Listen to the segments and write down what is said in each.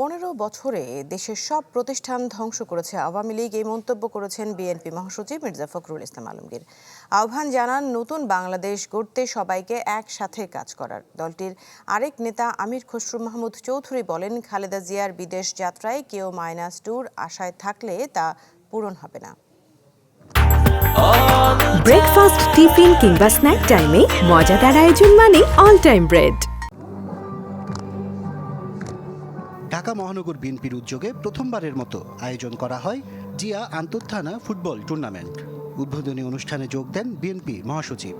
পনেরো বছরে দেশের সব প্রতিষ্ঠান ধ্বংস করেছে। আওয়ামী লীগ এই মন্তব্য করেছেন বিএনপি মহাসচিব মির্জা ফখরুল ইসলাম আলমগীর। আহ্বান জানান, নতুন বাংলাদেশ গড়তে সবাইকে একসাথে কাজ করার। দলটির আরেক নেতা আমির খসরু মাহমুদ চৌধুরী বলেন, খালেদা জিয়ার বিদেশ যাত্রায় কেউ মাইনাস ট্যুর আশায় থাকলে তা পূরণ হবে না। ব্রেকফাস্ট টিফিন কিংবা স্ন্যাক টাইমে মজাদার আয়োজন মানে অল টাইম ব্রেড ঢাকা মহানগর বিএনপির উদ্যোগে প্রথমবারের মতো আয়োজন করা হয় জিয়া আন্তঃথানা ফুটবল টুর্নামেন্ট। উদ্বোধনী অনুষ্ঠানে যোগ দেন বিএনপি মহাসচিব।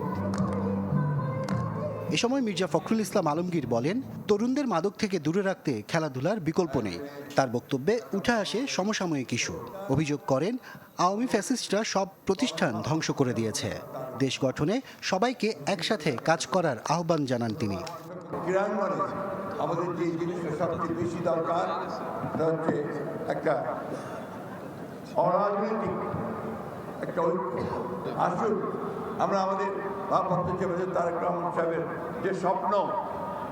এ সময় মির্জা ফখরুল ইসলাম আলমগীর বলেন, তরুণদের মাদক থেকে দূরে রাখতে খেলাধুলার বিকল্প নেই। তার বক্তব্যে উঠে আসে সমসাময়িক ইস্যু। অভিযোগ করেন, আওয়ামী ফ্যাসিস্টরা সব প্রতিষ্ঠান ধ্বংস করে দিয়েছে। দেশ গঠনে সবাইকে একসাথে কাজ করার আহ্বান জানান তিনি। আমাদের যে জিনিসটা সবচেয়ে বেশি দরকার, সেটা হচ্ছে একটা অরাজনৈতিক, একটা ঐক্য। আসুন, আমরা আমাদের ভারপ্রাপ্ত চেয়ারম্যান তারেক রহমান সাহেবের যে স্বপ্ন,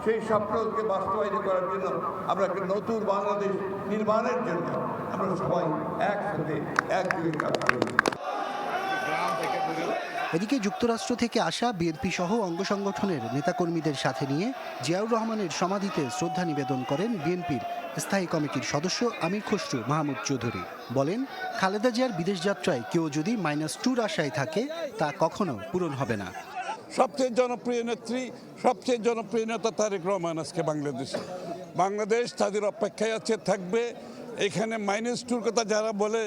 সেই স্বপ্নকে বাস্তবায়িত করার জন্য আমরা একটা নতুন বাংলাদেশ নির্মাণের জন্য আমরা সবাই একসাথে একযোগে কাজ করি। এদিকে যুক্তরাষ্ট্র থেকে আসা বিএনপি সহ অঙ্গ সংগঠনের নেতাকর্মীদের সাথে নিয়ে জিয়াউর রহমানের সমাধিতে শ্রদ্ধা নিবেদন করেন বিএনপির স্থায়ী কমিটির সদস্য আমির খসরু মাহমুদ চৌধুরী। বলেন, খালেদা জিয়ার বিদেশ যাত্রায় কেউ যদি মাইনাস টুর আশায় থাকে, তা কখনো পূরণ হবে না। সবচেয়ে জনপ্রিয় নেত্রী, সবচেয়ে জনপ্রিয় নেতা তারেক রহমান আজকে বাংলাদেশে। বাংলাদেশ তাদের অপেক্ষায় আছে, থাকবে এখানে মাইনাস টুর কথা যারা বলে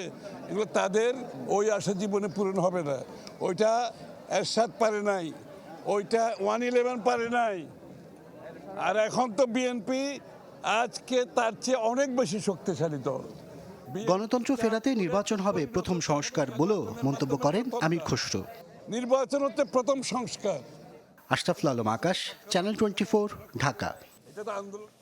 এগুলো তাদের ওই আশা জীবনে পূরণ হবে না। ওইটা এরশাদ পারে নাই ওইটা ওয়ান ইলেভেন পারে নাই। আর এখন তো বিএনপি আজকে তার চেয়ে অনেক বেশি শক্তিশালী দল। গণতন্ত্র ফেরাতে নির্বাচন হবে প্রথম সংস্কার বলেও মন্তব্য করেন আমির খসরু। নির্বাচন হচ্ছে প্রথম সংস্কার। Ashraful Alam Akash channel twenty Dhaka. এটা তো আন্দোলন